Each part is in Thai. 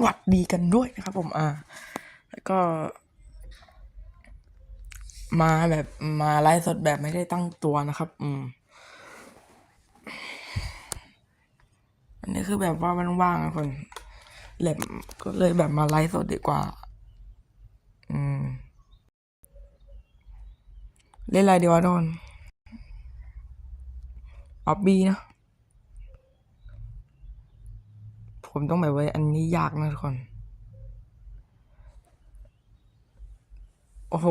หวัดดีกันด้วยนะครับ ผมอ่า แล้วก็ มาแบบมาไลฟ์สดแบบไม่ได้ตั้งตัวนะครับ อืมอันนี้คือแบบว่ามันว่างอะคนแหลมก็เลยแบบมาไลฟ์สดดีกว่า อืม เล่นอะไรดีวะโดนออบบี้นะ ผมต้องแบบว่าอันนี้ยากนะทุกคน โอ้โห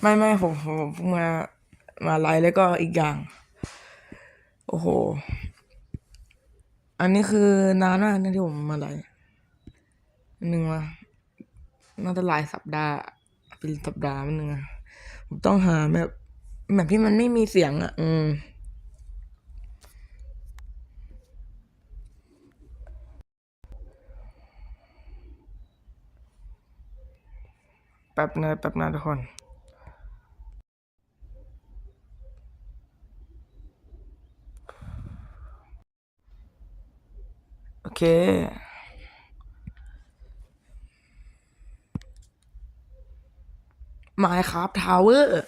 ไม่ไม่ผมผมมเพิ่งมา มาไลฟ์แล้วก็อีกอย่าง โอ้โห อันนี้คือนานมากนะที่ผมมาไลฟ์หนึ่งมาน่าจะหลายสัปดาห์ เป็นสัปดาห์มันหนึ่งอะผมต้องหาแบบแบบที่มันไม่มีเสียงอะอืม แป๊บนะแป๊บนะทุกคนโอเคไมค์ครับทาวเวอร์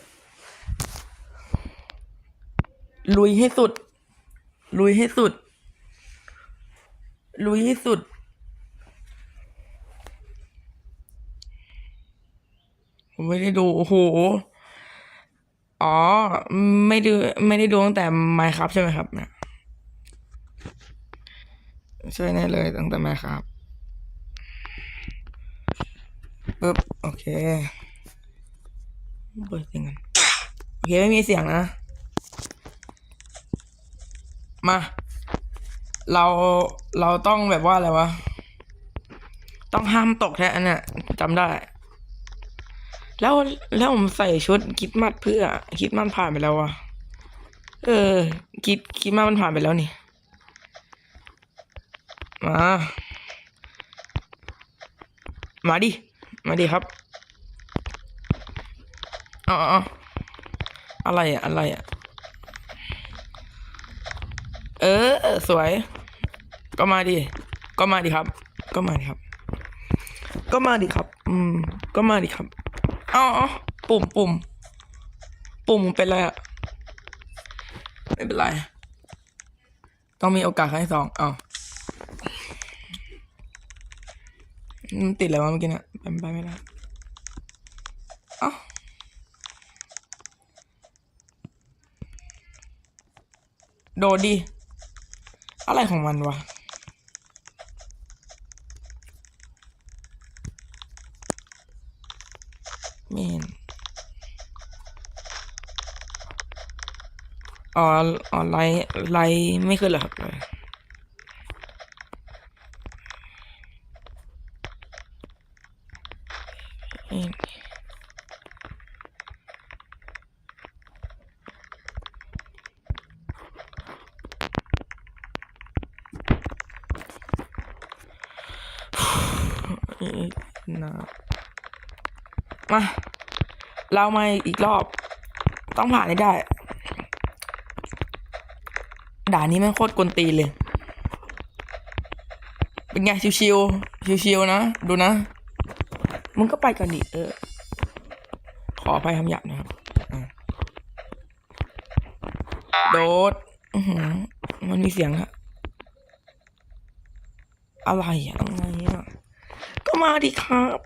ลุยให้สุด ลุยให้สุด ลุยให้สุด ผมไม่ได้ดู โอ้โห อ๋อ ไม่ดูไม่ได้ดูตั้งแต่ไมค์ครับใช่ไหมครับเนี่ยใช่แน่เลยตั้งแต่ไมค์ครับปึ๊บโอเคเปิดเสียงกันโอเค ไม่มีเสียงนะ มา เราเราต้องแบบว่าอะไรวะ ต้องห้ามตกแท้อันเนี้ยจำได้ แล้วแล้วผมใส่ชุดคิดมัดเพื่อ คิดมันผ่านไปแล้วอะ เออ คิดคิดมัดมันผ่านไปแล้วนี่ มา มาดิ มาดิครับอ๋อออะไรอะอะไรอะเออ สวย ก็มาดิ ก็มาดิครับ ก็มาดิครับ ก็มาดิครับ อืม ก็มาดิครับ อ๋อปุ่มปุ่มปุ่มเป็นไรอะไม่เป็นไร ต้องมีโอกาสครั้งที่สองเอามันติดอะไรวะเมื่อกี้เนี่ยเป็นไปไม่ได้เอ้าโดดดิ อะไรของมันวะ ไม่เห็น อ๋ออ๋อไลน์ไลน์ไม่ขึ้นเหรอครับเห็นนะมา เรามาอีกรอบ ต้องผ่านให้ได้ ด่านนี้แม่งโคตรกวนตีนเลย เป็นไงชิวๆชิวๆนะ ดูนะ มึงก็ไปกันดิเออ ขออภัยคำหยาบนะครับโดดมันมีเสียงอะอะไรอะอะไรอะก็มาดิครับ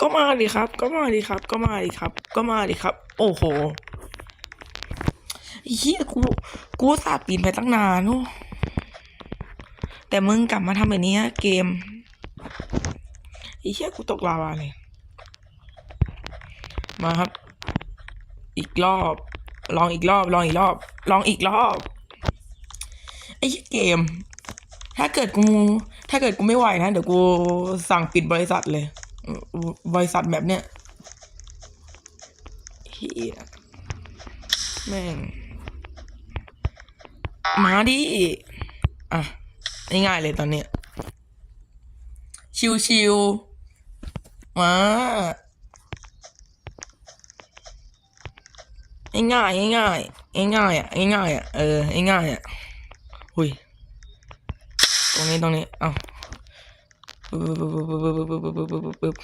ก็มาดิครับ ก็มาดิครับ ก็มาดิครับ ก็มาดิครับ โอ้โห เฮียกู กูสาดปีนไปตั้งนานโอ้แต่มึงกลับมาทำแบบนี้เกมไอ้เฮียกูตกลาวาเลย มาครับ อีกรอบ ลองอีกรอบ ลองอีกรอบ ลองอีกรอบ ไอ้เหี้ยเกม ถ้าเกิดกู ถ้าเกิดกูไม่ไหวนะ เดี๋ยวกูสั่งปิดบริษัทเลย บริษัทแบบเนี้ยเฮียแม่ง มาดิ อะ ง่ายๆเลยตอนเนี้ย ชิวๆ มาง่ายง่ายง่ายอะง่ายอะเออง่ายอะหุยตรงนี้ตรงนี้อ้าปึ๊บปึ๊บปึ๊บปึ๊บปึ๊บปึ๊บปึ๊บ